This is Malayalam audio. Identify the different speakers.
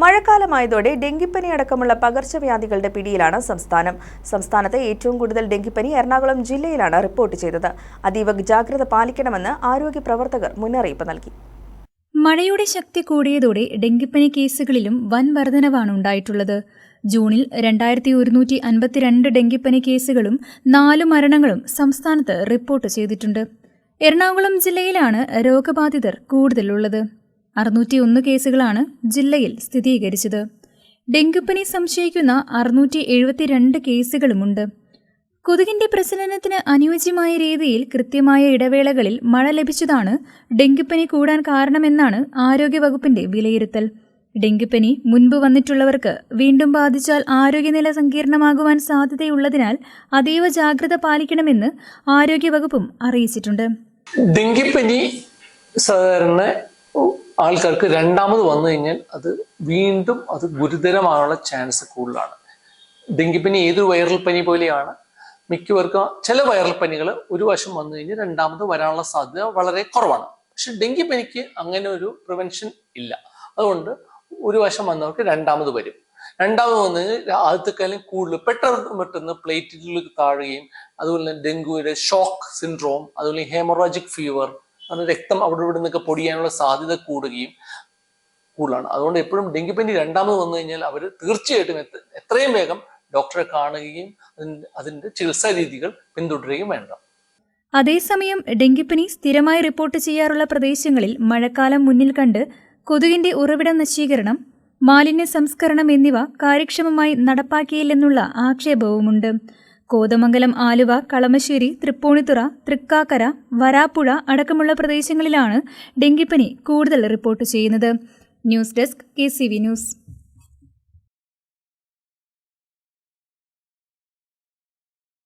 Speaker 1: മഴക്കാലമായതോടെ ഡെങ്കിപ്പനി അടക്കമുള്ള പകർച്ചവ്യാധികളുടെ പിടിയിലാണ് സംസ്ഥാനം. സംസ്ഥാനത്ത് ഏറ്റവും കൂടുതൽ ഡെങ്കിപ്പനി എറണാകുളം ജില്ലയിലാണ് റിപ്പോർട്ട് ചെയ്തത്. അതീവ ജാഗ്രത പാലിക്കണമെന്ന് ആരോഗ്യ പ്രവർത്തകർ മുന്നറിയിപ്പ് നൽകി.
Speaker 2: മഴയുടെ ശക്തി കൂടിയതോടെ ഡെങ്കിപ്പനി കേസുകളിലും വൻ വർധനവാണ് ഉണ്ടായിട്ടുള്ളത്. ജൂണിൽ രണ്ടായിരത്തി ഒരുന്നൂറ്റി അൻപത്തിരണ്ട് ഡെങ്കിപ്പനി കേസുകളും നാലു മരണങ്ങളും സംസ്ഥാനത്ത് റിപ്പോർട്ട് ചെയ്തിട്ടുണ്ട്. എറണാകുളം ജില്ലയിലാണ് രോഗബാധിതർ കൂടുതലുള്ളത്. അറുന്നൂറ്റിയൊന്ന് കേസുകളാണ് ജില്ലയിൽ സ്ഥിരീകരിച്ചത്. ഡെങ്കിപ്പനി സംശയിക്കുന്ന അറുന്നൂറ്റി എഴുപത്തിരണ്ട് കേസുകളുമുണ്ട്. കൊതുകിന്റെ പ്രസരണത്തിന് അനുയോജ്യമായ രീതിയിൽ കൃത്യമായ ഇടവേളകളിൽ മഴ ലഭിച്ചതാണ് ഡെങ്കിപ്പനി കൂടാൻ കാരണമെന്നാണ് ആരോഗ്യവകുപ്പിന്റെ വിലയിരുത്തൽ. ഡെങ്കിപ്പനി മുൻപ് വന്നിട്ടുള്ളവർക്ക് വീണ്ടും ബാധിച്ചാൽ ആരോഗ്യനില സങ്കീർണമാകുവാൻ സാധ്യതയുള്ളതിനാൽ അതീവ ജാഗ്രത പാലിക്കണമെന്ന് ആരോഗ്യവകുപ്പും അറിയിച്ചിട്ടുണ്ട്.
Speaker 3: ഡെങ്കിപ്പനി സാധാരണ ആൾക്കാർക്ക് രണ്ടാമത് വന്നു കഴിഞ്ഞാൽ അത് വീണ്ടും അത് ഗുരുതരമാകാനുള്ള ചാൻസ് കൂടുതലാണ്. ഡെങ്കിപ്പനി ഏതൊരു വൈറൽ പനി പോലെയാണ്. മിക്കവർക്കും ചില വൈറൽ പനികൾ ഒരു വശം വന്നു കഴിഞ്ഞാൽ രണ്ടാമത് വരാനുള്ള സാധ്യത വളരെ കുറവാണ്. പക്ഷെ ഡെങ്കിപ്പനിക്ക് അങ്ങനെ ഒരു പ്രിവെൻഷൻ ഇല്ല. അതുകൊണ്ട് ഒരു വശം വന്നവർക്ക് രണ്ടാമത് വരും. രണ്ടാമത് വന്നു കഴിഞ്ഞാൽ ആദ്യത്തെക്കാലം കൂടുതൽ പെട്ടെന്ന് പെട്ടെന്ന് പ്ലേറ്റിലേക്ക് താഴുകയും അതുപോലെ തന്നെ ഡെങ്കുവിന്റെ ഷോക്ക് സിൻഡ്രോം അതുപോലെ ഹേമറോജിക് ഫീവർ അങ്ങനെ രക്തം അവിടെ ഇവിടെ നിന്നൊക്കെ പൊടിയാനുള്ള സാധ്യത കൂടുകയും കൂടുതലാണ്. അതുകൊണ്ട് എപ്പോഴും ഡെങ്കിപ്പനി രണ്ടാമത് വന്നു കഴിഞ്ഞാൽ അവർ തീർച്ചയായിട്ടും എത്ര- എത്രയും വേഗം ഡോക്ടറെ കാണുകയും അതിന്റെ ചികിത്സാ രീതികൾ പിന്തുടരുകയും വേണം
Speaker 2: അതേസമയം ഡെങ്കിപ്പനി സ്ഥിരമായി റിപ്പോർട്ട് ചെയ്യാറുള്ള പ്രദേശങ്ങളിൽ മഴക്കാലം മുന്നിൽ കണ്ട് കൊതുകിന്റെ ഉറവിട നശീകരണം മാലിന്യ സംസ്കരണം എന്നിവ കാര്യക്ഷമമായി നടപ്പാക്കിയില്ലെന്നുള്ള ആക്ഷേപവുമുണ്ട്. കോതമംഗലം ആലുവ കളമശ്ശേരി തൃപ്പൂണിത്തുറ തൃക്കാക്കര വരാപ്പുഴ അടക്കമുള്ള പ്രദേശങ്ങളിലാണ് ഡെങ്കിപ്പനി കൂടുതൽ റിപ്പോർട്ട് ചെയ്യുന്നത്. News desk K news.